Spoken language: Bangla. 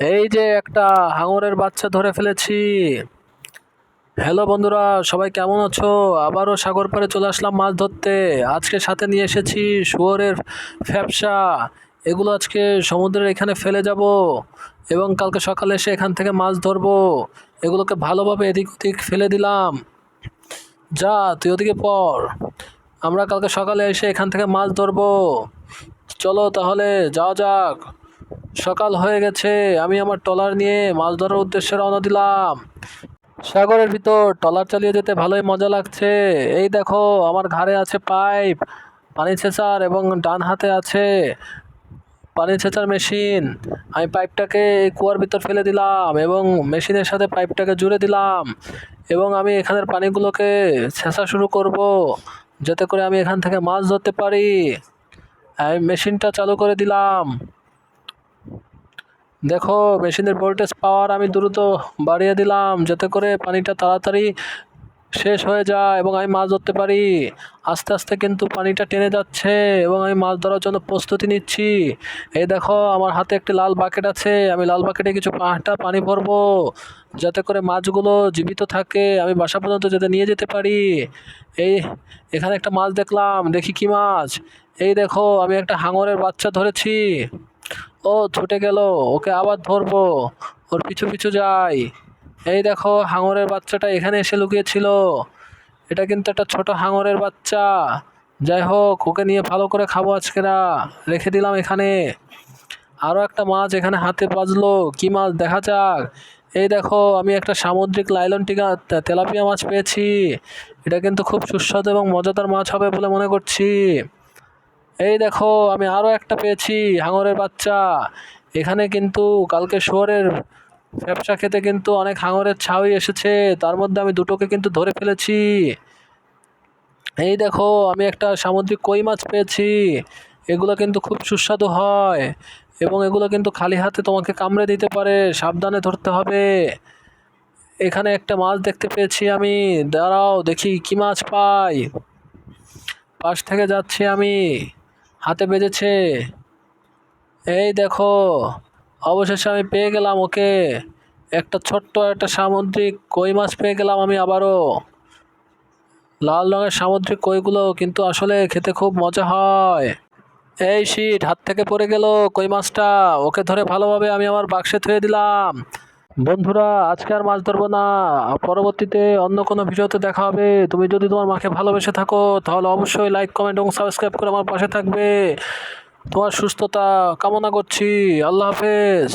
এই যে একটা হাঙরের বাচ্চা ধরে ফেলেছি। হ্যালো বন্ধুরা, সবাই কেমন আছো? আবারও সাগর পাড়ে চলে আসলাম মাছ ধরতে। আজকে সাথে নিয়ে এসেছি শুয়োরের ফ্যাপসা। এগুলো আজকে সমুদ্রের এখানে ফেলে যাব এবং কালকে সকালে এসে এখান থেকে মাছ ধরবো। এগুলোকে ভালোভাবে এদিক ওদিক ফেলে দিলাম। যা, তুই ওদিকে পর আমরা কালকে সকালে এসে এখান থেকে মাছ ধরবো। চলো তাহলে, যাওয়া যাক। সকাল হয়ে গেছে, আমি আমার ট্রলার নিয়ে মাছ ধরার উদ্দেশ্যে রওনা দিলাম। সাগরের ভিতর ট্রলার চালিয়ে যেতে ভালোই মজা লাগছে। এই দেখো, আমার ঘাড়ে আছে পাইপ, পানি ছেঁচার এবং ডান হাতে আছে পানি ছেঁচার মেশিন। আমি পাইপটাকে এই কুয়ার ভিতর ফেলে দিলাম এবং মেশিনের সাথে পাইপটাকে জুড়ে দিলাম এবং আমি এখানের পানিগুলোকে ছেঁচা শুরু করব যাতে করে আমি এখান থেকে মাছ ধরতে পারি। আমি মেশিনটা চালু করে দিলাম। দেখো, মেশিনের ভোল্টেজ পাওয়ার আমি দ্রুত বাড়িয়ে দিলাম, যাতে করে পানিটা তাড়াতাড়ি শেষ হয়ে যায় এবং আমি মাছ ধরতে পারি। আস্তে আস্তে কিন্তু পানিটা টেনে যাচ্ছে এবং আমি মাছ ধরার জন্য প্রস্তুতি নিচ্ছি। এই দেখো, আমার হাতে একটি লাল বাকেট আছে, আমি লাল বাকেটে কিছু পাঁচটা পানি ভরবো, যাতে করে মাছগুলো জীবিত থাকে, আমি বাসা পর্যন্ত যাতে নিয়ে যেতে পারি। এই, এখানে একটা মাছ দেখলাম, দেখি কি মাছ। এই দেখো, আমি একটা হাঙরের বাচ্চা ধরেছি। ও, ছুটে গেল। ওকে আবার ধরবো। ওর পিছু পিছু যাই। এই দেখো, হাঙরের বাচ্চাটা এখানে এসে লুকিয়েছিল। এটা কিন্তু একটা ছোট হাঙরের বাচ্চা। যাই হোক, ওকে নিয়ে ভালো করে খাব আজকেরা রেখে দিলাম এখানে। আরও একটা মাছ এখানে হাতে বাজলো। কি মাছ? দেখা যাক। এই দেখো, আমি একটা সামুদ্রিক লাইলন টিকা তেলাপিয়া মাছ পেয়েছি। এটা কিন্তু খুব সুস্বাদু এবং মজাদার মাছ হবে বলে মনে করছি। এই দেখো, আমি আরও একটা পেয়েছি, হাঙরের বাচ্চা। এখানে কিন্তু কালকে শুয়োরের ব্যবসা খেতে কিন্তু অনেক হাঙরের ছাউই এসেছে। তার মধ্যে আমি দুটোকে কিন্তু ধরে ফেলেছি। এই দেখো, আমি একটা সামুদ্রিক কই মাছ পেয়েছি। এগুলো কিন্তু খুব সুস্বাদু হয় এবং এগুলো কিন্তু খালি হাতে তোমাকে কামড়ে দিতে পারে, সাবধানে ধরতে হবে। এখানে একটা মাছ দেখতে পেয়েছি আমি। দাঁড়াও, দেখি কি মাছ পাই। পাশ থেকে যাচ্ছি আমি। হাতে বেজেছে এই দেখো, অবশেষে আমি পেয়ে গেলাম ওকে। একটা ছোট্ট একটা সামুদ্রিক কই মাছ পেয়ে গেলাম আমি আবারও। লাল রঙের সামুদ্রিক কইগুলো কিন্তু আসলে খেতে খুব মজা হয়। এই শীত হাত থেকে পড়ে গেল কই মাছটা। ওকে ধরে ভালোভাবে আমি আমার বাক্সে থুয়ে দিলাম। বন্ধুরা, আজকে আর মাছ ধরবো না। পরবর্তীতে অন্য কোনো ভিডিওতে দেখা হবে। তুমি যদি তোমার মাকে ভালোবেসে থাকো, তাহলে অবশ্যই লাইক কমেন্ট এবং সাবস্ক্রাইব করে আমার পাশে থাকবে। তোমার সুস্থতা কামনা করছি। আল্লাহ হাফেজ।